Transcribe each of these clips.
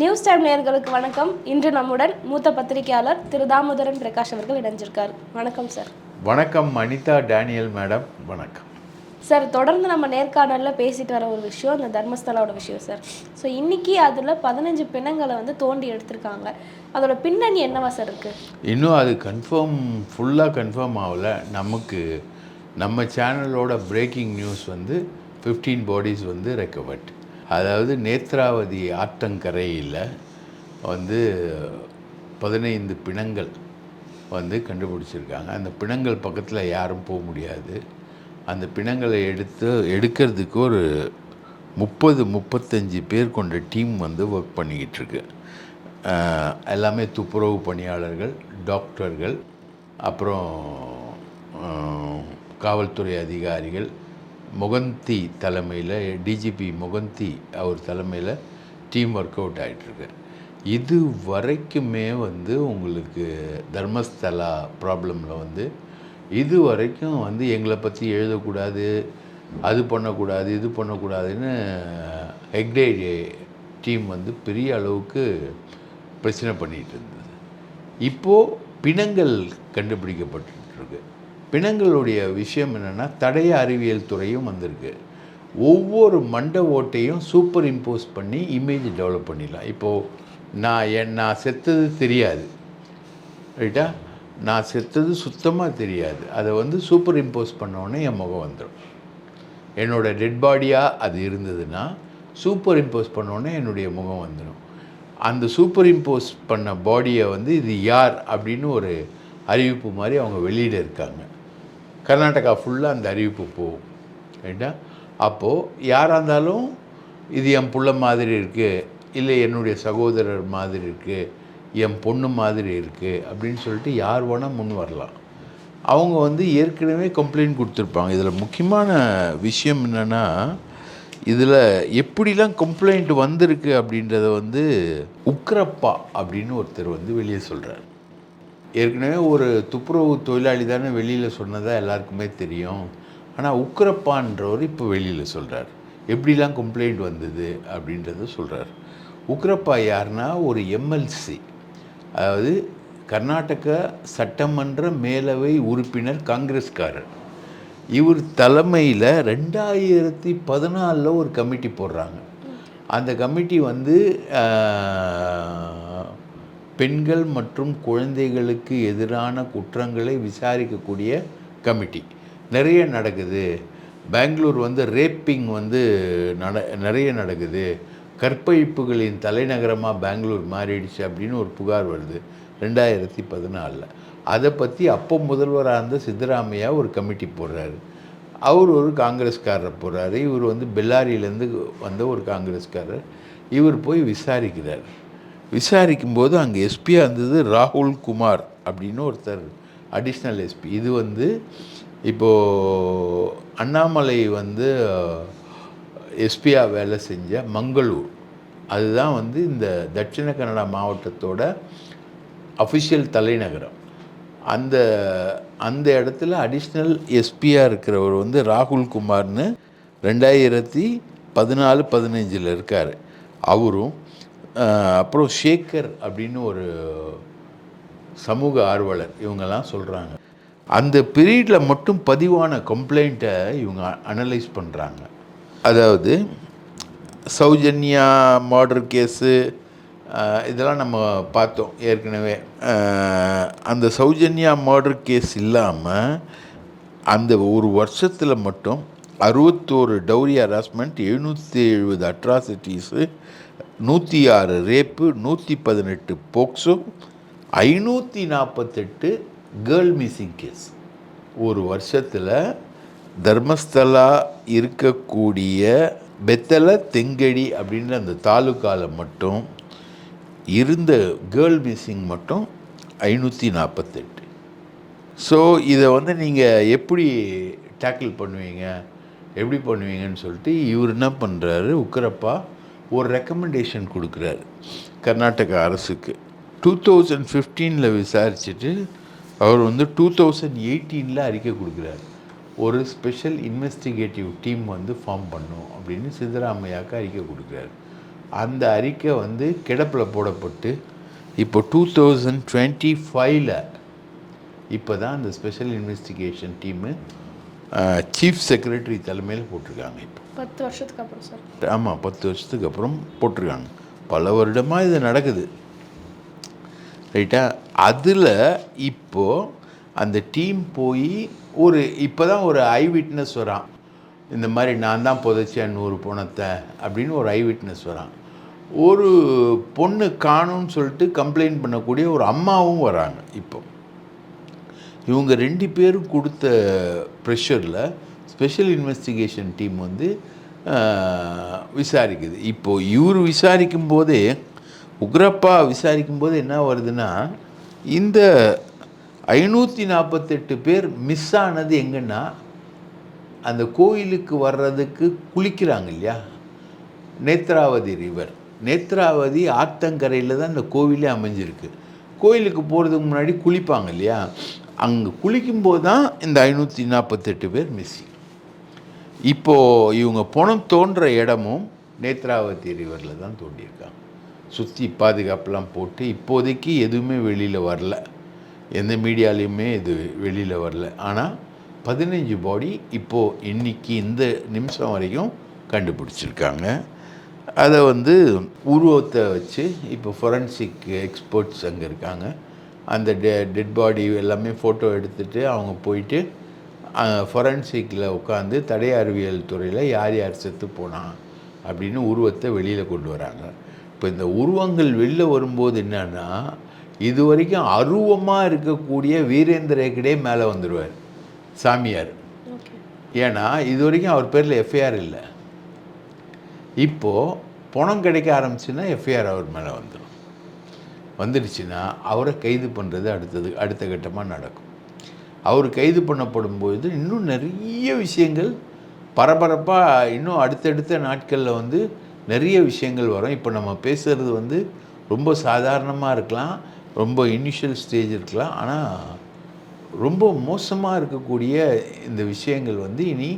News time நேயர்களுக்கு வணக்கம். இன்று நம்முடன் மூத்த பத்திரிகையாளர் திரு தாமோதரன் பிரகாஷ் அவர்கள் இணைஞ்சிருக்கார். வணக்கம் சார். வணக்கம் அனிதா டேனியல் மேடம். வணக்கம். சார் தொடர்ந்து நம்ம நேர்காணலில் பேசிட்டு வர ஒரு விஷயம் இந்த தர்மஸ்தலாவோட விஷயம் சார். ஸோ இன்னைக்கு அதில் பதினஞ்சு பிணங்களை வந்து தோண்டி எடுத்திருக்காங்க. அதோட பின்னணி என்னவா சார் இருக்கு? இன்னும் அது கன்ஃபார்ம் ஃபுல்லாக கன்ஃபார்ம் ஆகல. நமக்கு நம்ம சேனலோட பிரேக்கிங் நியூஸ் வந்து 15 பாடிஸ் வந்து ரெக்கவர்ட் அதாவது நேத்ராவதி ஆற்றங்கரையில் வந்து பதினைந்து பிணங்கள் வந்து கண்டுபிடிச்சிருக்காங்க. அந்த பிணங்கள் பக்கத்தில் யாரும் போக முடியாது. அந்த பிணங்களை எடுத்து எடுக்கிறதுக்கு ஒரு முப்பது முப்பத்தஞ்சு பேர் கொண்ட டீம் வந்து ஒர்க் பண்ணிக்கிட்டு இருக்கு எல்லாமே துப்புரவு பணியாளர்கள் டாக்டர்கள் அப்புறம் காவல்துறை அதிகாரிகள் முகந்தி தலைமையில் டிஜிபி முகந்தி அவர் தலைமையில் டீம் ஒர்க் அவுட் ஆகிட்டுருக்கு இது வரைக்குமே வந்து உங்களுக்கு தர்மஸ்தலா ப்ராப்ளமில் வந்து இது வரைக்கும் வந்து எங்களை பற்றி எழுதக்கூடாது அது பண்ணக்கூடாது இது பண்ணக்கூடாதுன்னு ஹெக்டே டீம் வந்து பெரிய அளவுக்கு பிரச்சனை பண்ணிகிட்டு இருந்தது. இப்போது பிணங்கள் கண்டுபிடிக்கப்பட்டுருக்கு. பிணங்களுடைய விஷயம் என்னென்னா தடய அறிவியல் துறையும் வந்திருக்கு. ஒவ்வொரு மண்ட ஓட்டையும் சூப்பர் இம்போஸ் பண்ணி இமேஜ் டெவலப் பண்ணிடலாம். இப்போது நான் என் நான் செத்தது தெரியாது. ரைட்டா நான் செத்தது சுத்தமாக தெரியாது. அதை வந்து சூப்பர் இம்போஸ் பண்ணோடனே என் முகம் வந்துடும். என்னோட டெட் பாடியாக அது இருந்ததுன்னா சூப்பர் இம்போஸ் பண்ணோடனே என்னுடைய முகம் வந்துடும். அந்த சூப்பர் இம்போஸ் பண்ண பாடியை வந்து இது யார் அப்படின்னு ஒரு அறிவிப்பு மாதிரி அவங்க வெளியிட இருக்காங்க. கர்நாடகா ஃபுல்லாக அந்த அறிவிப்பு போகும். ரைட்டா? அப்போது யாராக இருந்தாலும் இது என் பிள்ளை மாதிரி இருக்குது இல்லை என்னுடைய சகோதரர் மாதிரி இருக்குது என் பொண்ணு மாதிரி இருக்குது அப்படின்னு சொல்லிட்டு யார் வேணால் முன் வரலாம். அவங்க வந்து ஏற்கனவே கம்ப்ளைண்ட் கொடுத்துருப்பாங்க. இதில் முக்கியமான விஷயம் என்னென்னா இதில் எப்படிலாம் கம்ப்ளைண்ட் வந்திருக்கு அப்படின்றத வந்து உக்ரப்பா அப்படின்னு ஒருத்தர் வந்து வெளியே சொல்கிறார் ஏற்கனவே ஒரு துப்புரவு தொழிலாளி தானே வெளியில் சொன்னதாக எல்லாருக்குமே தெரியும். ஆனால் உக்ரப்பான்றவர் இப்போ வெளியில் சொல்கிறார் எப்படிலாம் கம்ப்ளைண்ட் வந்தது அப்படின்றத சொல்கிறார் உக்ரப்பா யாருன்னா ஒரு எம்எல்சி அதாவது கர்நாடக சட்டமன்ற மேலவை உறுப்பினர் காங்கிரஸ்காரர். இவர் தலைமையில் ரெண்டாயிரத்தி பதினாலில் ஒரு கமிட்டி போடுறாங்க. அந்த கமிட்டி வந்து பெண்கள் மற்றும் குழந்தைகளுக்கு எதிரான குற்றங்களை விசாரிக்கக்கூடிய கமிட்டி. நிறைய நடக்குது. பெங்களூர் வந்து ரேப்பிங் வந்து நட நிறைய நடக்குது. கற்பழிப்புகளின் தலைநகரமாக பெங்களூர் மாறிடுச்சு அப்படின்னு ஒரு புகார் வருது ரெண்டாயிரத்தி பதினாலில். அதை பற்றி அப்போ முதல்வராக இருந்த சித்தராமையா ஒரு கமிட்டி போடுறாரு. அவர் ஒரு காங்கிரஸ்காரர் போடுறாரு. இவர் வந்து பெல்லாரியிலேருந்து வந்த ஒரு காங்கிரஸ்காரர். இவர் போய் விசாரிக்கிறார். விசாரிக்கும்போது அங்கே எஸ்பியாக இருந்தது ராகுல் குமார் அப்படின்னு ஒருத்தர் அடிஷ்னல் எஸ்பி இது வந்து இப்போது அண்ணாமலை வந்து எஸ்பியாக வேலை செஞ்ச மங்களூர். அதுதான் வந்து இந்த தட்சிண கன்னடா மாவட்டத்தோட அஃபிஷியல் தலைநகரம். அந்த அந்த இடத்துல அடிஷ்னல் எஸ்பியாக இருக்கிறவர் வந்து ராகுல் குமார்னு ரெண்டாயிரத்தி பதினாலு பதினஞ்சில் இருக்கார். அவரும் அப்புறம் ஷேகர் அப்படின்னு ஒரு சமூக ஆர்வலர் இவங்கெல்லாம் சொல்கிறாங்க அந்த பீரியடில் மட்டும் பதிவான கம்ப்ளைண்ட்டை இவங்க அனலைஸ் பண்ணுறாங்க அதாவது சௌஜன்யா மர்டர் கேஸு இதெல்லாம் நம்ம பார்த்தோம் ஏற்கனவே. அந்த சௌஜன்யா மர்டர் கேஸ் இல்லாமல் அந்த ஒரு வருஷத்தில் மட்டும் அறுபத்தோரு டௌரி ஹராஸ்மெண்ட் எழுநூற்றி எழுபது அட்ராசிட்டிஸு நூற்றி ஆறு ரேப்பு நூற்றி பதினெட்டு போக்சோ ஐநூற்றி நாற்பத்தெட்டு கேர்ள் மிஸ்ஸிங் கேஸ். ஒரு வருஷத்தில் தர்மஸ்தலா இருக்கக்கூடிய பெத்தல தெங்கடி அப்படின்ற அந்த தாலுக்காவில் மட்டும் இருந்த கேர்ள் மிஸ்ஸிங் மட்டும் ஐநூற்றி நாற்பத்தெட்டு ஸோ இதை வந்து நீங்கள் எப்படி டேக்கிள் பண்ணுவீங்க? எப்படி பண்ணுவீங்கன்னு சொல்லிட்டு இவர் என்ன பண்ணுறாரு உக்கரப்பா ஒரு ரெக்கமெண்டேஷன் கொடுக்குறாரு. கர்நாடகா அரசுக்கு. டூ தௌசண்ட் ஃபிஃப்டீனில் விசாரிச்சுட்டு அவர் வந்து டூ தௌசண்ட் எயிட்டீனில் அறிக்கை கொடுக்குறாரு. ஒரு ஸ்பெஷல் இன்வெஸ்டிகேட்டிவ் டீம் வந்து ஃபார்ம் பண்ணும் அப்படின்னு சித்தராமையாவுக்கு அறிக்கை கொடுக்குறாரு. அந்த அறிக்கை வந்து கிடப்பில் போடப்பட்டு இப்போ டூ தௌசண்ட் டுவெண்ட்டி ஃபைவ்ல இப்போ தான் அந்த special investigation team chief secretary தலைமையில் போட்டிருக்காங்க இப்போ. பத்து வருஷத்துக்கு அப்புறம் சார் ஆமாம் பத்து வருஷத்துக்கு அப்புறம் போட்டிருக்காங்க. பல வருடமாக இது நடக்குது. ரைட்டா அதில் இப்போது அந்த டீம் போய் ஒரு இப்போ தான் ஒரு ஐ விட்னஸ் வரான். இந்த மாதிரி நான் தான் புதைச்சேன் நூறு பணத்தை அப்படின்னு ஒரு ஐ விட்னஸ் வரான். ஒரு பொண்ணு காணும்னு சொல்லிட்டு கம்ப்ளைண்ட் பண்ணக்கூடிய ஒரு அம்மாவும் வராங்க இப்போ. இவங்க ரெண்டு பேரும் கொடுத்த ப்ரெஷரில் ஸ்பெஷல் இன்வெஸ்டிகேஷன் டீம் வந்து விசாரிக்குது. இப்போது இவர் விசாரிக்கும் போதே உக்ரப்பா விசாரிக்கும் போது என்ன வருதுன்னா இந்த ஐநூற்றி நாற்பத்தெட்டு பேர் மிஸ் ஆனது எங்கன்னா அந்த கோயிலுக்கு வர்றதுக்கு குளிக்கிறாங்க இல்லையா? நேத்ராவதி ரிவர் நேத்ராவதி ஆத்தங்கரையில் தான் இந்த கோவிலே அமைஞ்சிருக்கு. கோயிலுக்கு போகிறதுக்கு முன்னாடி குளிப்பாங்க இல்லையா? அங்கே குளிக்கும்போது தான் இந்த ஐநூற்றி நாற்பத்தெட்டு பேர் மிஸ்ஸிங் இப்போது இவங்க பணம் தோன்ற இடமும் நேத்ராவதி ரிவரில் தான் தோண்டியிருக்காங்க. சுற்றி பாதுகாப்பெலாம் போட்டு இப்போதைக்கு எதுவுமே வெளியில் வரல. எந்த மீடியாலையுமே இது வெளியில் வரல. ஆனால் பதினஞ்சு பாடி இப்போது இன்னைக்கு இந்த நிமிஷம் வரைக்கும் கண்டுபிடிச்சிருக்காங்க. அதை வந்து உருவத்தை வச்சு இப்போ ஃபொரன்சிக் எக்ஸ்பர்ட்ஸ் அங்கே இருக்காங்க. அந்த டெ டெட் பாடி எல்லாமே ஃபோட்டோ எடுத்துகிட்டு அவங்க போயிட்டு ஃபொரன்சிக்கில் உட்காந்து தடய அறிவியல் துறையில் யார் யார் செத்து போனா அப்படின்னு உருவத்தை வெளியில் கொண்டு வராங்க. இப்போ இந்த உருவங்கள் வெளில வரும்போது என்னன்னா இது வரைக்கும் அருவமாக இருக்கக்கூடிய வீரேந்திர ஹெக்டே மேலே வந்துடுவார் சாமியார். ஏன்னா இது வரைக்கும் அவர் பேரில் எஃப்ஐஆர் இல்லை. இப்போது பணம் கிடைக்க ஆரம்பிச்சுன்னா எஃப்ஐஆர் அவர் மேலே வந்துடும் வந்துடுச்சுன்னா அவரை கைது பண்ணுறது அடுத்தது அடுத்த கட்டமாக நடக்கும். அவர் கைது பண்ணப்படும் பொழுது இன்னும் நிறைய விஷயங்கள் பரபரப்பாக இன்னும் அடுத்தடுத்த நாட்களில் வந்து நிறைய விஷயங்கள் வரும். இப்போ நம்ம பேசுகிறது வந்து ரொம்ப சாதாரணமாக இருக்கலாம் ரொம்ப இனிஷியல் ஸ்டேஜ் இருக்கலாம். ஆனால் ரொம்ப மோசமாக இருக்கக்கூடிய இந்த விஷயங்கள் வந்து இனி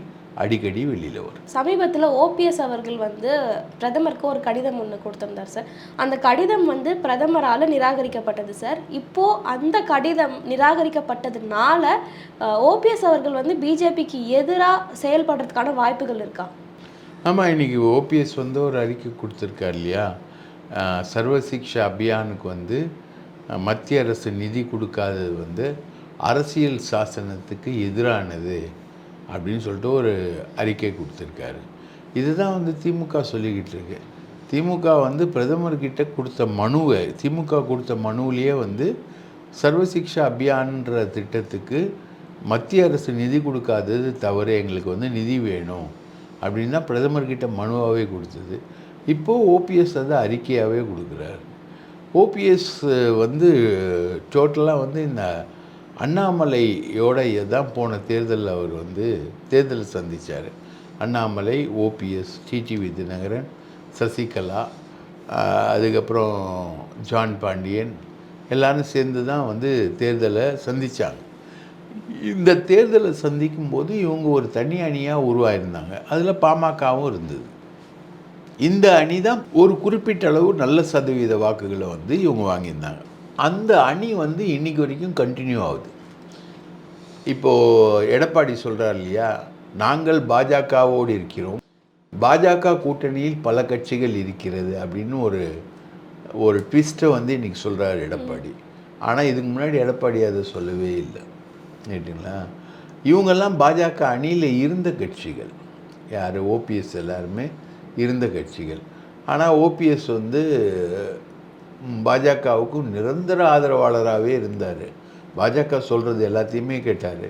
அடிக்கடி வெளியில் வரும். சமீபத்தில் ஓபிஎஸ் அவர்கள் வந்து பிரதமருக்கு ஒரு கடிதம் ஒன்று கொடுத்திருந்தார் சார். அந்த கடிதம் வந்து பிரதமரால் நிராகரிக்கப்பட்டது சார். இப்போ அந்த கடிதம் நிராகரிக்கப்பட்டதுனால ஓபிஎஸ் அவர்கள் வந்து பிஜேபிக்கு எதிராக செயல்படுறதுக்கான வாய்ப்புகள் இருக்கா? ஆமாம் இன்றைக்கி ஓபிஎஸ் வந்து ஒரு அறிக்கை கொடுத்துருக்கார் இல்லையா? அஹ், சர்வ சிக்ஷா அபியானுக்கு வந்து மத்திய அரசு நிதி கொடுக்காதது வந்து அரசியல் சாசனத்துக்கு எதிரானது. அப்படின்னு சொல்லிட்டு ஒரு அறிக்கை கொடுத்துருக்காரு. இதுதான் வந்து திமுக சொல்லிக்கிட்டு இருக்கு. திமுக வந்து பிரதமர்கிட்ட கொடுத்த மனுவை திமுக கொடுத்த மனுவிலேயே வந்து சர்வசிக்ஷா அபியான்ற திட்டத்துக்கு மத்திய அரசு நிதி கொடுக்காதது தவிர எங்களுக்கு வந்து நிதி வேணும் அப்படின்னா பிரதமர்கிட்ட மனுவாகவே கொடுத்தது. இப்போது ஓபிஎஸ் அதை அறிக்கையாகவே கொடுக்குறாரு. ஓபிஎஸ் வந்து டோட்டலாக வந்து இந்த அண்ணாமலையோட தான் போன தேர்தலில் அவர் வந்து தேர்தலை சந்தித்தார் அண்ணாமலை ஓபிஎஸ் டிடிவி தினகரன் சசிகலா அதுக்கப்புறம் ஜான் பாண்டியன் எல்லாரும் சேர்ந்து தான் வந்து தேர்தலை சந்தித்தாங்க இந்த தேர்தலை சந்திக்கும் போது இவங்க ஒரு தனி அணியாக உருவாயிருந்தாங்க. அதில் பாமகவும் இருந்தது. இந்த அணி தான் ஒரு குறிப்பிட்ட அளவு நல்ல சதவீத வாக்குகளை வந்து இவங்க வாங்கியிருந்தாங்க. அந்த அணி வந்து இன்னைக்கு வரைக்கும் கண்டினியூ ஆகுது. இப்போது எடப்பாடி சொல்கிறார் இல்லையா நாங்கள் பாஜகவோடு இருக்கிறோம். பாஜக கூட்டணியில் பல கட்சிகள் இருக்கிறது அப்படின்னு ஒரு ஒரு ட்விஸ்ட்டை வந்து இன்னைக்கு சொல்கிறார் எடப்பாடி. ஆனால் இதுக்கு முன்னாடி எடப்பாடி அதை சொல்லவே இல்லை. கேட்டிங்களா? இவங்கெல்லாம் பாஜக அணியில் இருந்த கட்சிகள். யார்? ஓபிஎஸ் எல்லாருமே இருந்த கட்சிகள். ஆனால் ஓபிஎஸ் வந்து பாஜகவுக்கு நிரந்தர ஆதரவாளராகவே இருந்தார். பாஜக சொல்கிறது எல்லாத்தையுமே கேட்டார்.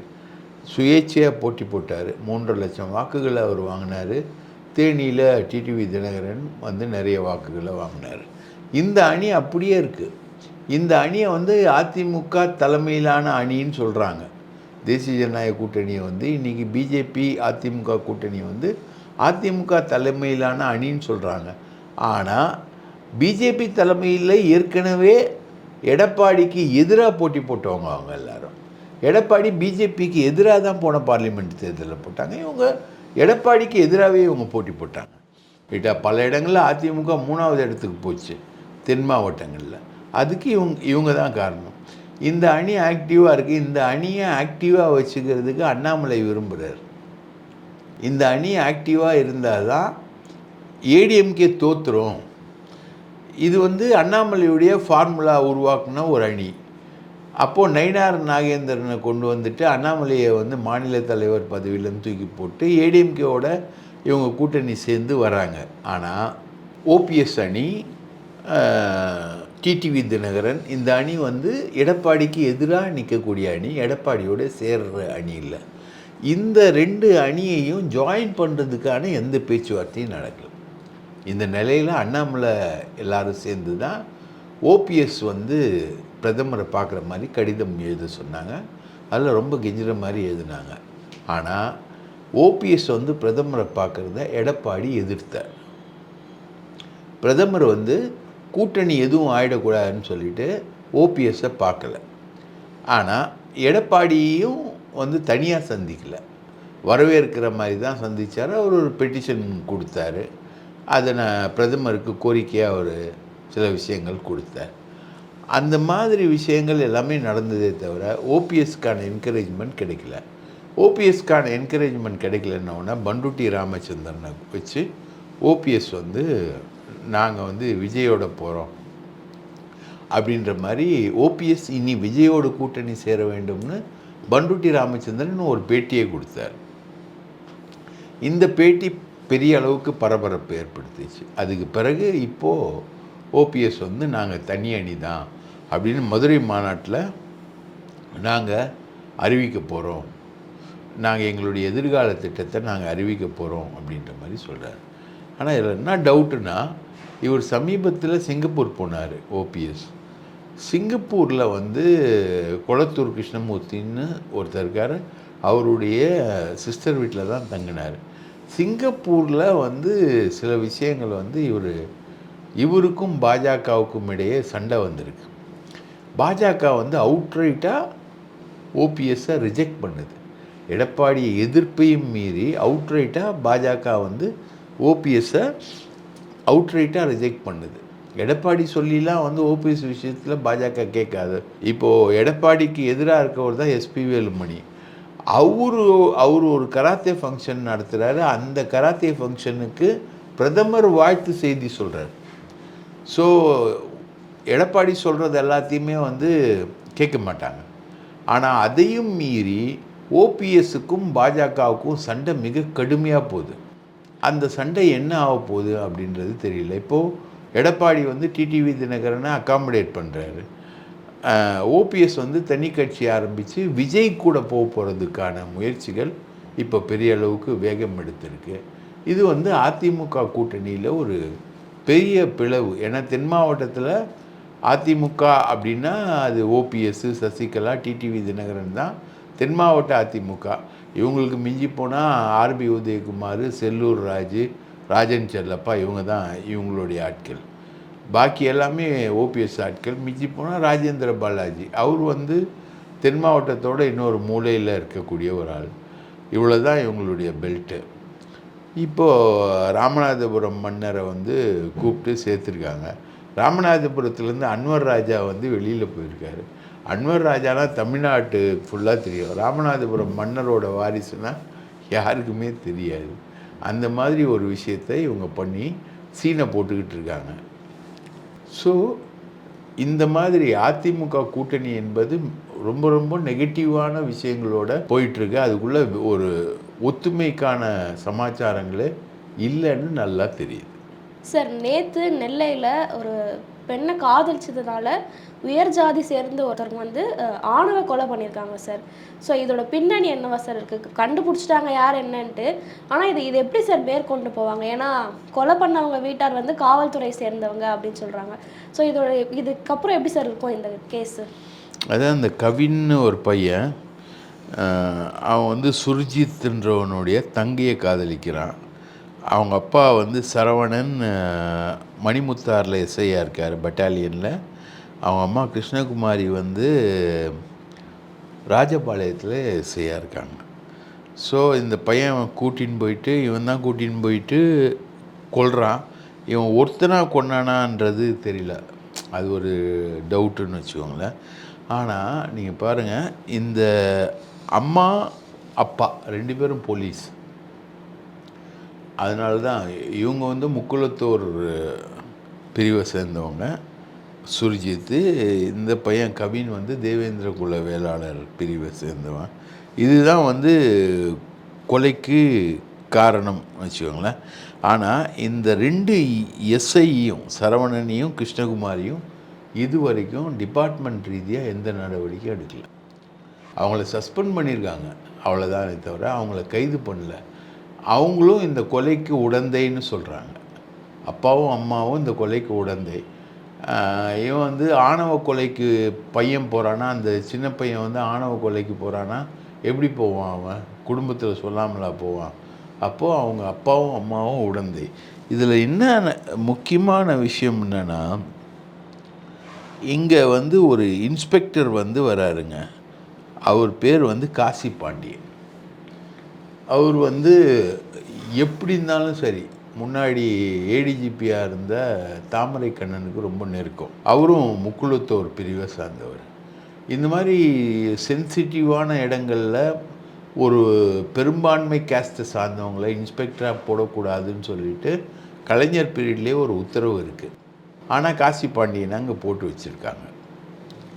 சுயேட்சையாக போட்டி போட்டார். மூன்றரை லட்சம் வாக்குகளை அவர் வாங்கினார். தேனியில் டிடிவி தினகரன் வந்து நிறைய வாக்குகளை வாங்கினார். இந்த அணி அப்படியே இருக்குது இந்த அணியை வந்து அதிமுக தலைமையிலான அணின்னு சொல்கிறாங்க தேசிய ஜனநாயக கூட்டணியை வந்து இன்றைக்கி பிஜேபி அதிமுக கூட்டணியை வந்து அதிமுக தலைமையிலான அணின்னு சொல்கிறாங்க ஆனால் பிஜேபி தலைமையில் ஏற்கனவே எடப்பாடிக்கு எதிராக போட்டி போட்டவங்க அவங்க எல்லாரும். எடப்பாடி பிஜேபிக்கு எதிராக தான் போன பார்லிமெண்ட் தேர்தலில் போட்டாங்க. இவங்க எடப்பாடிக்கு எதிராகவே இவங்க போட்டி போட்டாங்க. கிட்ட பல இடங்களில் அதிமுக மூணாவது இடத்துக்கு போச்சு தென் மாவட்டங்களில். அதுக்கு இவங்க இவங்க தான் காரணம். இந்த அணி ஆக்டிவாக இருக்குது இந்த அணியை ஆக்டிவாக வச்சுக்கிறதுக்கு அண்ணாமலை விரும்புகிறார் இந்த அணி ஆக்டிவாக இருந்தால் தான் ஏடிஎம்கே தோற்றுரும் இது வந்து அண்ணாமலையுடைய ஃபார்முலா உருவாக்குன ஒரு அணி. அப்போது நயினார் நாகேந்திரனை கொண்டு வந்துட்டு அண்ணாமலையை வந்து மாநில தலைவர் பதவியிலேருந்து தூக்கி போட்டு ஏடிஎம்கேவோட இவங்க கூட்டணி சேர்ந்து வராங்க. ஆனால் ஓபிஎஸ் அணி டிடிவி தினகரன் இந்த அணி வந்து எடப்பாடிக்கு எதிராக நிற்கக்கூடிய அணி எடப்பாடியோட சேர்ற அணி இல்லை. இந்த ரெண்டு அணியையும் ஜாயின் பண்ணுறதுக்கான எந்த பேச்சுவார்த்தையும் நடக்கல. இந்த நிலையில் அண்ணாமலை எல்லாரும் சேர்ந்து தான் ஓபிஎஸ் வந்து பிரதமரை பார்க்குற மாதிரி கடிதம் எழுத சொன்னாங்க. அதில் ரொம்ப கெஞ்சுற மாதிரி எழுதினாங்க. ஆனால் ஓபிஎஸ் வந்து பிரதமரை பார்க்குறத எடப்பாடி எதிர்த்தார். பிரதமர் வந்து கூட்டணி எதுவும் ஆயிடக்கூடாதுன்னு சொல்லிட்டு ஓபிஎஸ்ஸை பார்க்கல. ஆனால் எடப்பாடியும் வந்து தனியாக சந்திக்கலை. வரவேற்கிற மாதிரி தான் சந்திச்சார். அவர் ஒரு பெட்டிஷன் கொடுத்தாரு. அதை நான் பிரதமருக்கு கோரிக்கையாக ஒரு சில விஷயங்கள் கொடுத்தார். அந்த மாதிரி விஷயங்கள் எல்லாமே நடந்ததே தவிர ஓபிஎஸ்க்கான என்கரேஜ்மெண்ட் கிடைக்கல. ஓபிஎஸ்க்கான என்கரேஜ்மெண்ட் கிடைக்கலன்னொன்னே பண்டுட்டி ராமச்சந்திரனை வச்சு ஓபிஎஸ் வந்து நாங்கள் வந்து விஜயோட போகிறோம் அப்படின்ற மாதிரி ஓபிஎஸ் இனி விஜயோட கூட்டணி சேர வேண்டும்னு பண்டுட்டி ராமச்சந்திரன் ஒரு பேட்டியை கொடுத்தார். இந்த பேட்டி பெரிய அளவுக்கு பரபரப்பு ஏற்படுத்திச்சு. அதுக்கு பிறகு இப்போது ஓபிஎஸ் வந்து நாங்கள் தனி அணி தான் அப்படின்னு மதுரை மாநாட்டில் நாங்கள் அறிவிக்க போகிறோம் நாங்கள் எங்களுடைய எதிர்கால திட்டத்தை நாங்கள் அறிவிக்க போகிறோம் அப்படின்ற மாதிரி சொல்கிறார் ஆனால் இதில் என்ன டவுட்டுனா இவர் சமீபத்தில் சிங்கப்பூர் போனார் ஓபிஎஸ் சிங்கப்பூரில் வந்து குளத்தூர் கிருஷ்ணமூர்த்தின்னு ஒருத்தர் இருக்கார். அவருடைய சிஸ்டர் வீட்டில் தான் தங்கினார். சிங்கப்பூரில் வந்து சில விஷயங்கள் வந்து இவர் இவருக்கும் பாஜகவுக்கும் இடையே சண்டை வந்திருக்கு. பாஜக வந்து அவுட்ரைட்டாக ஓபிஎஸ்ஸை ரிஜெக்ட் பண்ணுது. எடப்பாடி எதிர்ப்பையும் மீறி அவுட்ரைட்டாக பாஜக வந்து ஓபிஎஸ்ஸை அவுட்ரைட்டாக ரிஜெக்ட் பண்ணுது. எடப்பாடி சொல்லிலாம் வந்து ஓபிஎஸ் விஷயத்தில் பாஜக கேட்காது. இப்போது எடப்பாடிக்கு எதிராக இருக்கவர் தான் எஸ்பி வேலுமணி. அவரு அவர் ஒரு கராத்தே ஃபங்க்ஷன் நடத்துகிறாரு அந்த கராத்தே ஃபங்க்ஷனுக்கு பிரதமர் வாழ்த்து செய்தி சொல்கிறார் ஸோ எடப்பாடி சொல்கிறது எல்லாத்தையுமே வந்து கேட்க மாட்டாங்க. ஆனால் அதையும் மீறி ஓபிஎஸ்ஸுக்கும் பாஜகவுக்கும் சண்டை மிக கடுமையாக போகுது. அந்த சண்டை என்ன ஆக போகுது அப்படின்றது தெரியல. இப்போது எடப்பாடி வந்து டிடிவி தினகரனை அகாமடேட் பண்ணுறாரு ஓபிஎஸ் வந்து தனி கட்சி ஆரம்பித்து விஜய் கூட போக போகிறதுக்கான முயற்சிகள் இப்போ பெரிய அளவுக்கு வேகம் எடுத்திருக்கு. இது வந்து அதிமுக கூட்டணியில் ஒரு பெரிய பிளவு. ஏன்னா தென் மாவட்டத்தில் அதிமுக அப்படின்னா அது ஓபிஎஸ் சசிகலா டிடிவி தினகரன் தான். தென் மாவட்ட அதிமுக. இவங்களுக்கு மிஞ்சி போனால் ஆர்பி உதயகுமார் செல்லூர் ராஜு ராஜன் செல்லப்பா இவங்க தான் இவங்களுடைய ஆட்கள். பாக்கி எல்லாமே ஓபிஎஸ் ஆட்கள். மிஞ்சி போனால் ராஜேந்திர பாலாஜி. அவர் வந்து தென் மாவட்டத்தோட இன்னொரு மூலையில் இருக்கக்கூடிய ஒரு ஆள். இவ்வளோ தான் இவங்களுடைய பெல்ட்டு இப்போது ராமநாதபுரம் மன்னரை வந்து கூப்பிட்டு சேர்த்துருக்காங்க. ராமநாதபுரத்துலேருந்து அன்வர் ராஜா வந்து வெளியில் போயிருக்காரு. அன்வர் ராஜானா தமிழ்நாட்டு ஃபுல்லாக தெரியும். ராமநாதபுரம் மன்னரோட வாரிசுனா யாருக்குமே தெரியாது. அந்த மாதிரி ஒரு விஷயத்தை இவங்க பண்ணி சீனை போட்டுக்கிட்டு இருக்காங்க. ஸோ இந்த மாதிரி அதிமுக கூட்டணி என்பது ரொம்ப ரொம்ப நெகட்டிவான விஷயங்களோட போயிட்டுருக்கு. அதுக்குள்ளே ஒரு ஒத்துமைக்கான சமாச்சாரங்களே இல்லைன்னு நல்லா தெரியுது. சார் நேற்று நெல்லையில் ஒரு பெண்ணை காதலிச்சதுனால உயர் ஜாதி சேர்ந்த ஒருத்தர் வந்து ஆணவை ஆணவ கொலை பண்ணியிருக்காங்க சார். ஸோ இதோட பின்னணி என்னவா சார் இருக்குது கண்டுபிடிச்சிட்டாங்க யார் என்னன்ட்டு. ஆனால் இது இது எப்படி சார் மேற்கொண்டு போவாங்க? ஏன்னா கொலை பண்ணவங்க வீட்டார் வந்து காவல்துறை சேர்ந்தவங்க அப்படின்னு சொல்கிறாங்க ஸோ இதோட இதுக்கப்புறம் எப்படி சார் இருக்கும் இந்த கேஸு? அதான் அந்த கவின்னு ஒரு பையன் அவன் வந்து சுர்ஜித்ன்றவனுடைய தங்கையை காதலிக்கிறான். அவங்க அப்பா வந்து சரவணன் மணிமுத்தாரில் எஸ்ஐயாக இருக்கார் பட்டாலியனில் அவங்க அம்மா கிருஷ்ணகுமாரி வந்து ராஜபாளையத்தில் எஸ்ஐயாக இருக்காங்க. ஸோ இந்த பையன் கூட்டின்னு போயிட்டு இவன் தான் கூட்டின்னு போயிட்டு கொள்கிறான் இவன் ஒருத்தனாக கொன்னானான்றது தெரியல. அது ஒரு டவுட்டுன்னு வச்சுக்கோங்களேன். ஆனால் நீங்கள் பாருங்கள் இந்த அம்மா அப்பா ரெண்டு பேரும் போலீஸ். அதனால தான் இவங்க வந்து முக்குளத்தூர் பிரிவை சேர்ந்தவங்க. சுர்ஜித்து இந்த பையன் கவின் வந்து தேவேந்திர குல வேளாளர் பிரிவை சேர்ந்தவன். இதுதான் வந்து கொலைக்கு காரணம் வச்சுக்கோங்களேன். ஆனால் இந்த ரெண்டு எஸ்ஐயும் சரவணனையும் கிருஷ்ணகுமாரியும் இது வரைக்கும் டிபார்ட்மெண்ட் ரீதியாக எந்த நடவடிக்கையும் எடுக்கல. அவங்கள சஸ்பெண்ட் பண்ணியிருக்காங்க. அவ்வளோதானே தவிர அவங்கள கைது பண்ணல. அவங்களும் இந்த கொலைக்கு உடந்தைன்னு சொல்கிறாங்க அப்பாவும் அம்மாவும் இந்த கொலைக்கு உடந்தை. இவன் வந்து ஆணவ கொலைக்கு பையன் போகிறானா அந்த சின்ன பையன் வந்து ஆணவ கொலைக்கு போகிறானா எப்படி போவான் அவன்? குடும்பத்தில் சொல்லாமலா போவான்? அப்போது அவங்க அப்பாவும் அம்மாவும் உடந்தை. இதில் என்ன முக்கியமான விஷயம் என்னென்னா இங்கே வந்து ஒரு இன்ஸ்பெக்டர் வந்து வராருங்க. அவர் பேர் வந்து காசி பாண்டியன். அவர் வந்து எப்படி இருந்தாலும் சரி முன்னாடி ஏடிஜிபியாக இருந்த தாமரை கண்ணனுக்கு ரொம்ப நெருக்கம். அவரும் முக்குளத்தோர் பிரிவை சார்ந்தவர். இந்த மாதிரி சென்சிட்டிவான இடங்களில் ஒரு பெரும்பான்மை கேஸ்ட்டை சார்ந்தவங்களை இன்ஸ்பெக்டராக போடக்கூடாதுன்னு சொல்லிட்டு கலைஞர் பீரியட்லேயே ஒரு உத்தரவு இருக்குது ஆனால் காசி பாண்டியனை அங்கே போட்டு வச்சுருக்காங்க.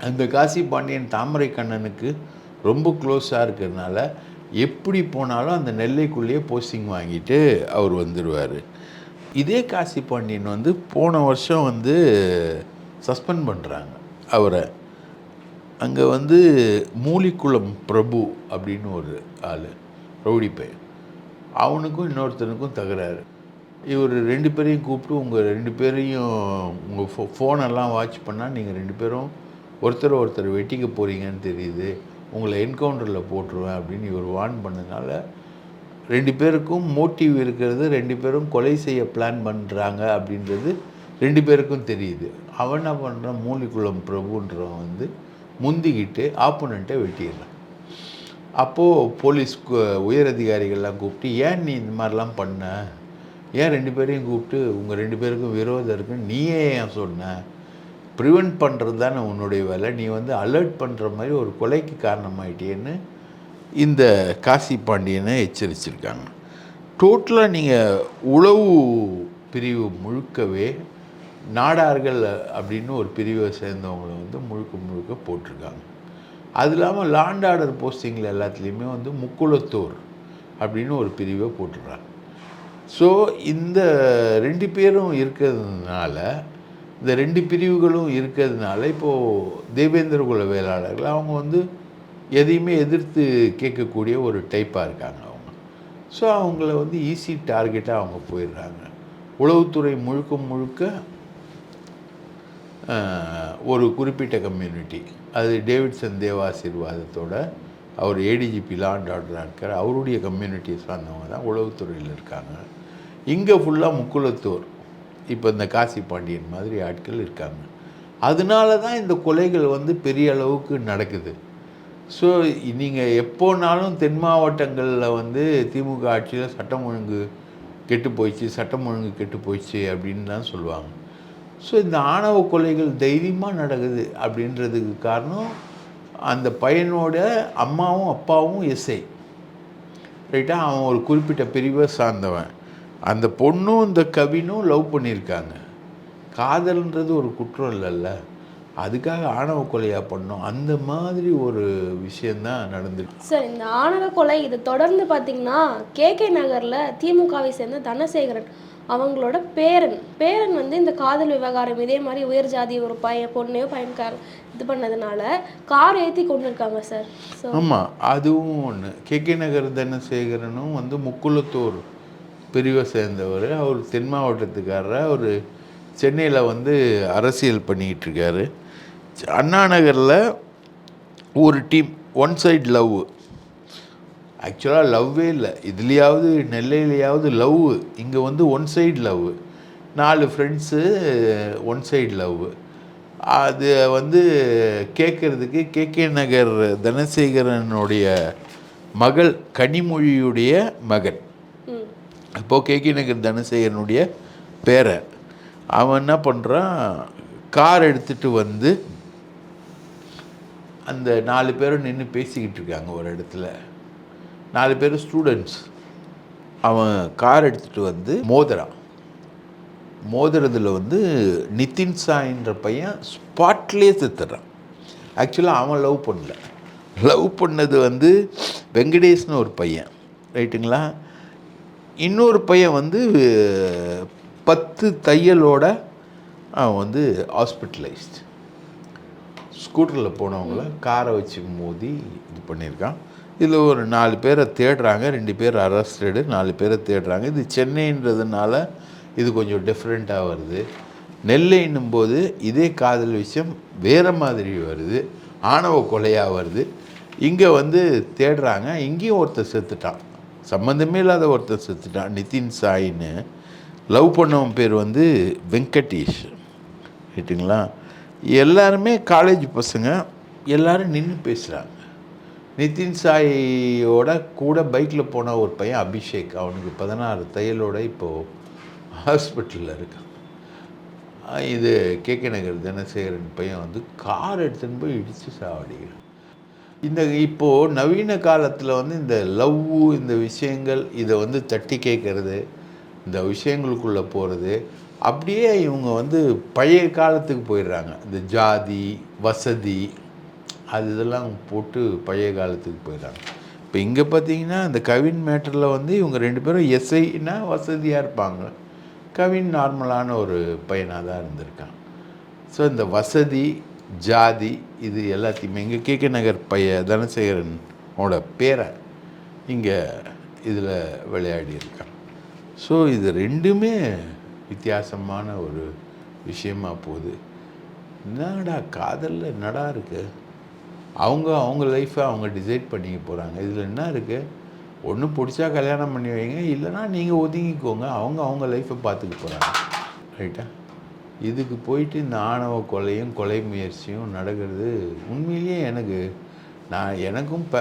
அந்த காசி பாண்டியன் தாமரை கண்ணனுக்கு ரொம்ப க்ளோஸாக இருக்கிறதுனால எப்படி போனாலும் அந்த நெல்லைக்குள்ளேயே போஸ்டிங் வாங்கிட்டு அவர் வந்துடுவார் இதே காசி பாண்டியன் வந்து போன வருஷம் வந்து சஸ்பெண்ட் பண்ணுறாங்க அவரை. அங்கே வந்து மூலிக்குளம் பிரபு அப்படின்னு ஒரு ஆள் ரவுடி பையன் அவனுக்கும் இன்னொருத்தனுக்கும் தகராறு. இவர் ரெண்டு பேரையும் கூப்பிட்டு உங்கள் ரெண்டு பேரையும் உங்கள் ஃபோ ஃபோனெல்லாம் வாட்ச் பண்ணால் நீங்கள் ரெண்டு பேரும் ஒருத்தர் ஒருத்தர் வெட்டிக்க போகிறீங்கன்னு தெரியுது. உங்களை என்கவுண்டரில் போட்டுருவேன் அப்படின்னு இவர் வார்ன் பண்ணதுனால ரெண்டு பேருக்கும் மோட்டிவ் இருக்கிறது ரெண்டு பேரும் கொலை செய்ய பிளான் பண்ணுறாங்க அப்படின்றது ரெண்டு பேருக்கும் தெரியுது. அவன் என்ன பண்ணுறான் மூலிக்குளம் பிரபுன்றவன் வந்து முந்திக்கிட்டு ஆப்போனண்ட்டை வெட்டிடுறான். அப்போது போலீஸ் உயர் அதிகாரிகள்லாம் கூப்பிட்டு ஏன் நீ இந்த மாதிரிலாம் பண்ண? ஏன் ரெண்டு பேரையும் கூப்பிட்டு உங்கள் ரெண்டு பேருக்கும் விரோதம் இருக்குன்னு நீயே ஏன் சொன்ன? ப்ரிவெண்ட் பண்ணுறது தானே உன்னுடைய வேலை. நீ வந்து அலர்ட் பண்ணுற மாதிரி ஒரு கொலைக்கு காரணமாயிட்டேன்னு இந்த காசி பாண்டியனை எச்சரிச்சிருக்காங்க. டோட்டலாக நீங்கள் உளவு பிரிவு முழுக்கவே நாடார்கள் அப்படின்னு ஒரு பிரிவை சேர்ந்தவங்களை வந்து முழுக்க முழுக்க போட்டிருக்காங்க. அது இல்லாமல் லாண்ட் ஆர்டர் போஸ்டிங்கில் எல்லாத்துலேயுமே வந்து முக்குளத்தூர் அப்படின்னு ஒரு பிரிவை போட்டுடுறாங்க ஸோ இந்த ரெண்டு பேரும் இருக்கிறதுனால இந்த ரெண்டு பிரிவுகளும் இருக்கிறதுனால இப்போது தேவேந்திர குல வேளாளர்கள் அவங்க வந்து எதையுமே எதிர்த்து கேட்கக்கூடிய ஒரு டைப்பாக இருக்காங்க அவங்க. ஸோ அவங்கள வந்து ஈஸி டார்கெட்டாக அவங்க போயிடுறாங்க. உளவுத்துறை முழுக்க முழுக்க ஒரு குறிப்பிட்ட கம்யூனிட்டி அது டேவிட்சன் தேவாசீர்வாதத்தோட அவர் ஏடிஜிபி லாண்ட் ஆர்டராக இருக்கார். அவருடைய கம்யூனிட்டியை சார்ந்தவங்க தான் உளவுத்துறையில் இருக்காங்க. இங்கே ஃபுல்லாக முக்குளத்தூர். இப்போ இந்த காசி பாண்டியன் மாதிரி ஆட்கள் இருக்காங்க. அதனால தான் இந்த கொலைகள் வந்து பெரிய அளவுக்கு நடக்குது. ஸோ நீங்கள் எப்போனாலும் தென் மாவட்டங்களில் வந்து திமுக ஆட்சியில் சட்டம் ஒழுங்கு கெட்டு போயிடுச்சு சட்டம் ஒழுங்கு கெட்டு போயிடுச்சு அப்படின்னு தான் சொல்லுவாங்க. ஸோ இந்த ஆணவ கொலைகள் தைரியமாக நடக்குது அப்படின்றதுக்கு காரணம் அந்த பையனோட அம்மாவும் அப்பாவும் எஸ்ஐ ரைட்டாக அவன் ஒரு குறிப்பிட்ட பிரிவை சார்ந்தவன். அந்த பொண்ணும் இந்த கவினும் லவ் பண்ணியிருக்காங்க. காதல்ன்றது ஒரு குற்றம் இல்லைல்ல. அதுக்காக ஆணவ கொலையாக பண்ணோம். அந்த மாதிரி ஒரு விஷயந்தான் நடந்துருக்கு. சார் இந்த ஆணவ கொலை இது தொடர்ந்து பார்த்தீங்கன்னா கே கே நகரில் திமுகவை சேர்ந்த தனசேகரன் அவங்களோட பேரன். பேரன் வந்து இந்த காதல் விவகாரம் இதே மாதிரி உயர் ஜாதி ஒரு பையன் பொண்ணையோ பையன்கார இது பண்ணதுனால கார் ஏற்றி கொண்டு இருக்காங்க சார் ஆமாம் அதுவும் ஒன்று கே நகர் தனசேகரனும் வந்து முக்குளத்தூர் பிரிவை சேர்ந்தவர். அவர் தென் மாவட்டத்துக்காரர்? அவர் சென்னையில் வந்து அரசியல் பண்ணிக்கிட்டு அண்ணா நகரில் ஒரு டீம் ஒன் சைடு லவ். ஆக்சுவலாக லவ்வே இல்லை. இதுலேயாவது நெல்லையிலையாவது லவ். இங்கே வந்து ஒன் சைடு லவ். நாலு ஃப்ரெண்ட்ஸு ஒன் சைடு லவ். அது வந்து கேட்குறதுக்கு கே கே நகர் தனசேகரனுடைய மகள் கனிமொழியுடைய மகன். அப்போது இப்போது கேகே தனசேகரனுடைய பேரை அவன் என்ன பண்ணுறான் கார் எடுத்துகிட்டு வந்து அந்த நாலு பேரும் நின்று பேசிக்கிட்டு இருக்காங்க ஒரு இடத்துல. நாலு பேர் ஸ்டூடெண்ட்ஸ் அவன் கார் எடுத்துகிட்டு வந்து மோதிரான் மோதிரத்தில் வந்து நிதின் சாயின்ற பையன் ஸ்பாட்லேயே செத்துறான். ஆக்சுவலாக அவன் லவ் பண்ணல. லவ் பண்ணது வந்து வெங்கடேஷ்னு ஒரு பையன். ரைட்டுங்களா? இன்னொரு பையன் வந்து பத்து தையலோட அவன் வந்து ஹாஸ்பிட்டலைஸ்ட் ஸ்கூட்டரில் போனவங்கள காரை வச்சு மோதி இது பண்ணியிருக்கான். இதில் ஒரு நாலு பேரை தேடுறாங்க ரெண்டு பேர் அரெஸ்டடு நாலு பேரை தேடுறாங்க. இது சென்னைன்றதுனால இது கொஞ்சம் டிஃப்ரெண்ட்டாக வருது. நெல்லைன்னும் போது இதே காதல் விஷயம் வேறு மாதிரி வருது. ஆணவ கொலையாக வருது. இங்கே வந்து தேடுறாங்க. இங்கேயும் ஒருத்தர் செத்துட்டான். சம்மந்தமே இல்லாத ஒருத்தர் செத்துட்டான். நிதின் சாயின்னு லவ் பண்ணவன் பேர் வந்து வெங்கடேஷ். ரைட்டுங்களா எல்லாருமே காலேஜ் பசங்க எல்லோரும் நின்று பேசுகிறாங்க நிதின் சாயோட கூட பைக்கில் போன ஒரு பையன் அபிஷேக். அவனுக்கு பதினாறு தையலோட இப்போது ஹாஸ்பிட்டலில் இருக்கான். இது கே கே நகர் தினசேகரன் பையன் வந்து கார் எடுத்துன்னு போய் இடித்து சாவடிக்கிறான். இந்த இப்போது நவீன காலத்தில் வந்து இந்த லவ் இந்த விஷயங்கள் இதை வந்து தட்டி கேட்கறது இந்த விஷயங்களுக்குள்ளே போகிறது அப்படியே இவங்க வந்து பழைய காலத்துக்கு போயிடுறாங்க. இந்த ஜாதி வசதி அது இதெல்லாம் போட்டு பழைய காலத்துக்கு போயிடுறாங்க. இப்போ இங்கே பார்த்தீங்கன்னா இந்த கவின் மேட்டரில் வந்து இவங்க ரெண்டு பேரும் எஸ்ஐனா வசதியாக இருப்பாங்க. கவின் நார்மலான ஒரு பையனாக தான் இருந்திருக்கான். ஸோ இந்த வசதி ஜாதி இது எல்லாத்தையுமே இங்கே கே நகர் பைய தனசேகரனோட பேரை இங்கே இதில் விளையாடி இருக்கான். ஸோ இது ரெண்டுமே வித்தியாசமான ஒரு விஷயமா போகுது. என்னடா காதலில் என்னடா இருக்கு? அவங்க அவங்க லைஃப்பை அவங்க டிசைட் பண்ணிக்க போகிறாங்க இதில் என்ன இருக்குது ஒன்று பிடிச்சா கல்யாணம் பண்ணி வைங்க இல்லைன்னா நீங்கள் ஒதுங்கிக்கோங்க. அவங்க அவங்க லைஃப்பை பார்த்துக்க போகிறாங்க ரைட்டா இதுக்கு போயிட்டு இந்த ஆணவ கொலையும் கொலை முயற்சியும் நடக்கிறது. உண்மையிலேயே எனக்கு நான் எனக்கும் ப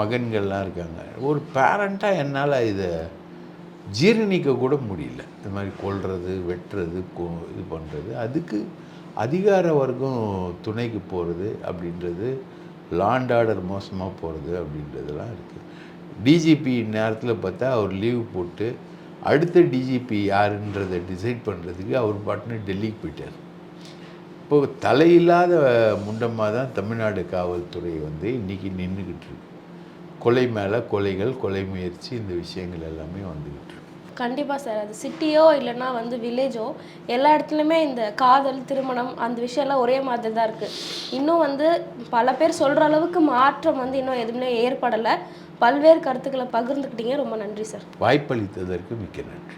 மகன்கள்லாம் இருக்காங்க. ஒரு பேரண்ட்டாக என்னால் இதை ஜீரணிக்க கூட முடியல. இந்த மாதிரி கொள்வது வெட்டுறது கொ இது பண்ணுறது அதுக்கு அதிகார வர்க்கம் துணைக்கு போகிறது அப்படின்றது லாண்ட் ஆர்டர் மோசமாக போகிறது அப்படின்றதெல்லாம் இருக்குது டிஜிபி நேரத்தில் பார்த்தா அவர் லீவ் போட்டு அடுத்த டிஜிபி யாருன்றதை டிசைட் பண்ணுறதுக்கு அவர் பாட்டுன்னு டெல்லிக்கு போயிட்டார். இப்போ தலையில்லாத முண்டமாக தான் தமிழ்நாடு காவல்துறை வந்து இன்றைக்கி நின்றுக்கிட்டு இருக்கு. கொலை மேலே கொலைகள் கொலை முயற்சி இந்த விஷயங்கள் எல்லாமே வந்துக்கிட்டு இருக்கு. கண்டிப்பாக சார். அது சிட்டியோ இல்லைன்னா வந்து வில்லேஜோ எல்லா இடத்துலையுமே இந்த காதல் திருமணம் அந்த விஷயம்லாம் ஒரே மாதிரி தான் இருக்குது இன்னும் வந்து பல பேர் சொல்கிற அளவுக்கு மாற்றம் வந்து இன்னும் எதுவுமே ஏற்படலை. பல்வேறு கருத்துக்களை பகிர்ந்துக்கிட்டீங்க. ரொம்ப நன்றி சார். வாய்ப்பளித்ததற்கு மிக்க நன்றி.